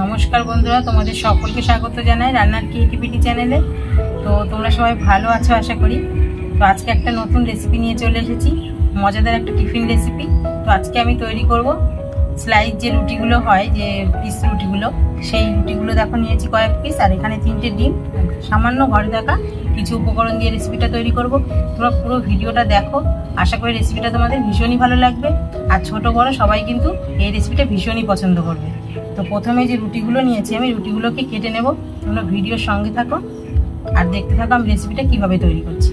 নমস্কার বন্ধুরা, তোমাদের সকলকে স্বাগত জানাই রান্নার ক্রিয়েটিভিটি চ্যানেলে তো তোমরা সবাই ভালো আছো আশা করি। তো আজকে একটা নতুন রেসিপি নিয়ে চলে এসেছি, মজাদার একটা টিফিন রেসিপি তো আজকে আমি তৈরি করব স্লাইস যে রুটিগুলো হয়, যে পিস রুটিগুলো, সেই রুটিগুলো দেখো নিয়েছি কয়েক পিস আর এখানে তিনটে ডিম। সামান্য ঘরে থাকা কিছু উপকরণ দিয়ে রেসিপিটা তৈরি করব। তোমরা পুরো ভিডিওটা দেখো। আশা করি রেসিপিটা তোমাদের ভীষণই ভালো লাগবে। আর ছোট বড় সবাই কিন্তু এই রেসিপিটা ভীষণই পছন্দ করবে। তো প্রথমে যে রুটিগুলো নিয়েছি, আমি রুটিগুলোকে কেটে নেব। তোমরা ভিডিওর সঙ্গে থাকো আর দেখতে থাকো আমি রেসিপিটা কীভাবে তৈরি করছি।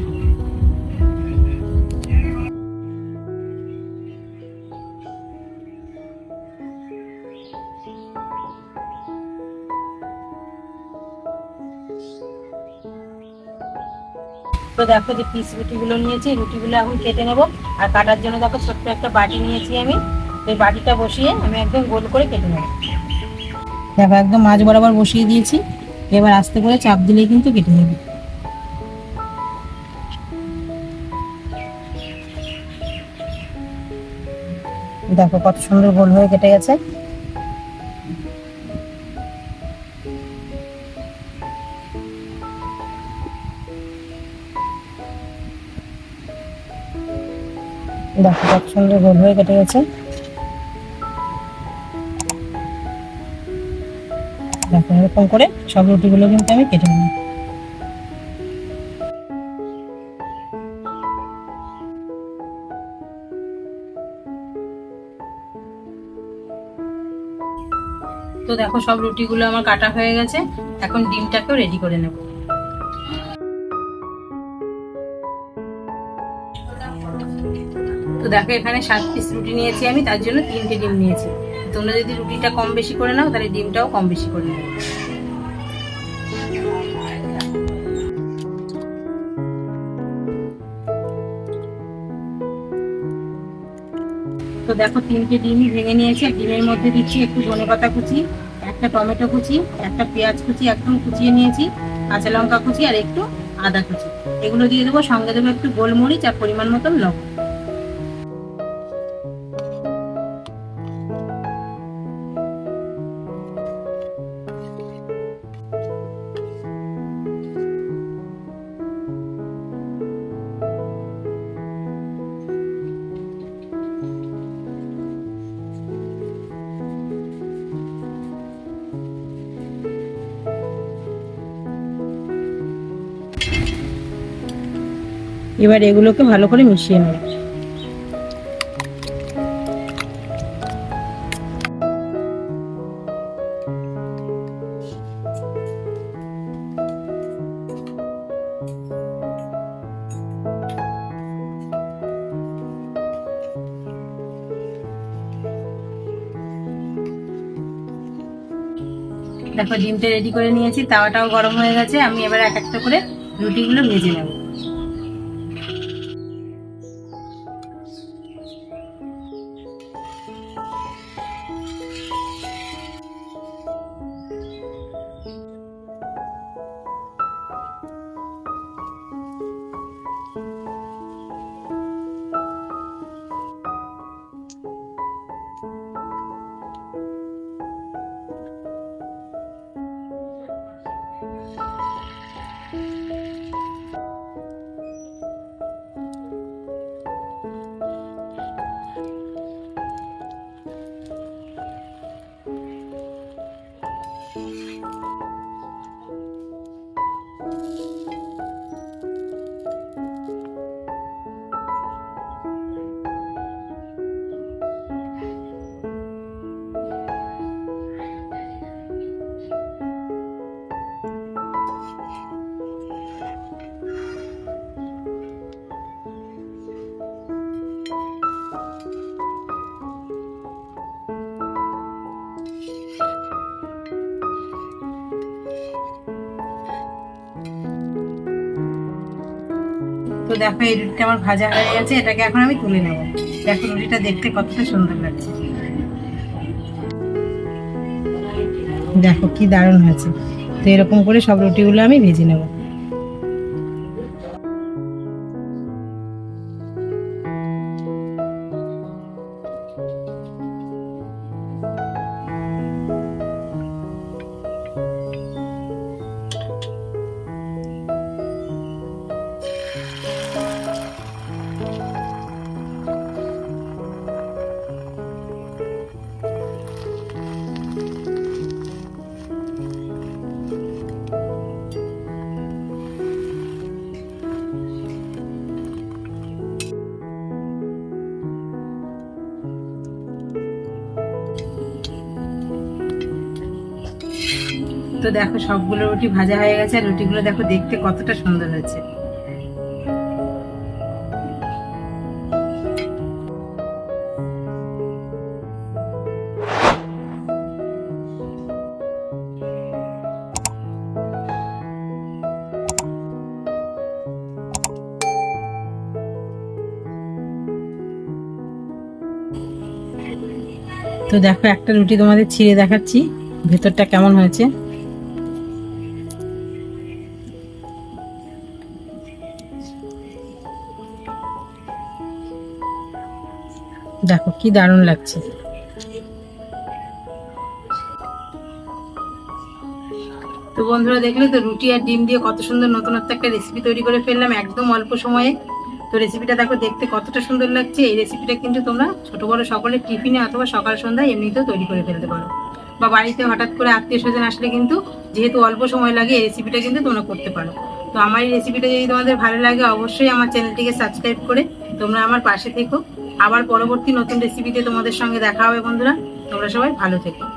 তো দেখো যে পিস রুটিগুলো নিয়েছি রুটিগুলো এখন কেটে নেব। আর কাটার জন্য দেখো ছোট্ট একটা বাটি নিয়েছি আমি। এই বাটিটা বসিয়ে আমি একদম গোল করে কেটে নেব। দেখো, একদম মাছ বরাবর বসিয়ে দিয়েছি। এবার আস্তে করে চাপ দিলেই কিন্তু কেটে নেবে। দেখো, কত সুন্দর গোল হয়ে কেটে গেছে। দেখো, কত সুন্দর গোল হয়ে কেটে গেছে। এরকম করে সব রুটিগুলো কিন্তু আমি কেটে নেব। তো দেখো সব রুটিগুলো আমার কাটা হয়ে গেছে, এখন ডিমটাকেও রেডি করে নেব। তো দেখো এখানে সাত পিস রুটি নিয়েছি আমি, তার জন্য তিনটে ডিম নিয়েছি। তোমরা যদি রুটিটা কম বেশি করে নাও, তাহলে ডিমটাও কম বেশি করে নেবে। তো দেখো, তিনটে ডিমই ভেঙে নিয়েছি। ডিমের মধ্যে দিচ্ছি একটু ধনে পাতা কুচি, একটা টমেটো কুচি, একটা পেঁয়াজ কুচি, একদম কুচিয়ে নিয়েছি, কাঁচা লঙ্কা কুচি আর একটু আদা কুচি। এগুলো দিয়ে দেবো, সঙ্গে দেবো একটু গোলমরিচ আর পরিমাণ মতন লবণ। এবার এগুলোকে ভালো করে মিশিয়ে নেব। দেখো ডিমটা রেডি করে নিয়েছি, তাওয়াটাও গরম হয়ে গেছে, আমি এবার এক একটা করে রুটিগুলো ভেজে নেব। তো দেখো, এই রুটিটা আমার ভাজা হয়ে গেছে, এটাকে এখন আমি তুলে নেব। দেখো, রুটিটা দেখতে কতটা সুন্দর লাগছে। দেখো, কি দারুণ হয়েছে। তো এরকম করে সব রুটিগুলো আমি ভেজে নেব। তো দেখো সবগুলো রুটি ভাজা হয়ে গেছে, আর রুটিগুলো দেখো দেখতে কতটা সুন্দর হয়েছে। তো দেখো একটা রুটি তোমাদের ছিঁড়ে দেখাচ্ছি, ভেতরটা কেমন হয়েছে। দেখো, কি দারুণ লাগছে। তো বন্ধুরা, দেখলে তো রুটি আর ডিম দিয়ে কত সুন্দর নতুনত্ব একটা রেসিপি তৈরি করে ফেললাম একদম অল্প সময়ে। তো রেসিপিটা দেখো, দেখতে কতটা সুন্দর লাগছে। এই রেসিপিটা কিন্তু তোমরা ছোট, বড় সকলের টিফিনে অথবা সকাল সন্ধ্যায় এমনিতেও তৈরি করে ফেলতে পারো। বা বাড়িতে হঠাৎ করে আত্মীয় স্বজন আসলে কিন্তু যেহেতু অল্প সময় লাগে, এই রেসিপিটা কিন্তু তোমরা করতে পারো। তো আমার এই রেসিপিটা যদি তোমাদের ভালো লাগে, অবশ্যই আমার চ্যানেলটিকে সাবস্ক্রাইব করে তোমরা আমার পাশে থেকো। আবার পরবর্তী নতুন রেসিপিতে তোমাদের সঙ্গে দেখা হবে বন্ধুরা। তোমরা সবাই ভালো থেকো।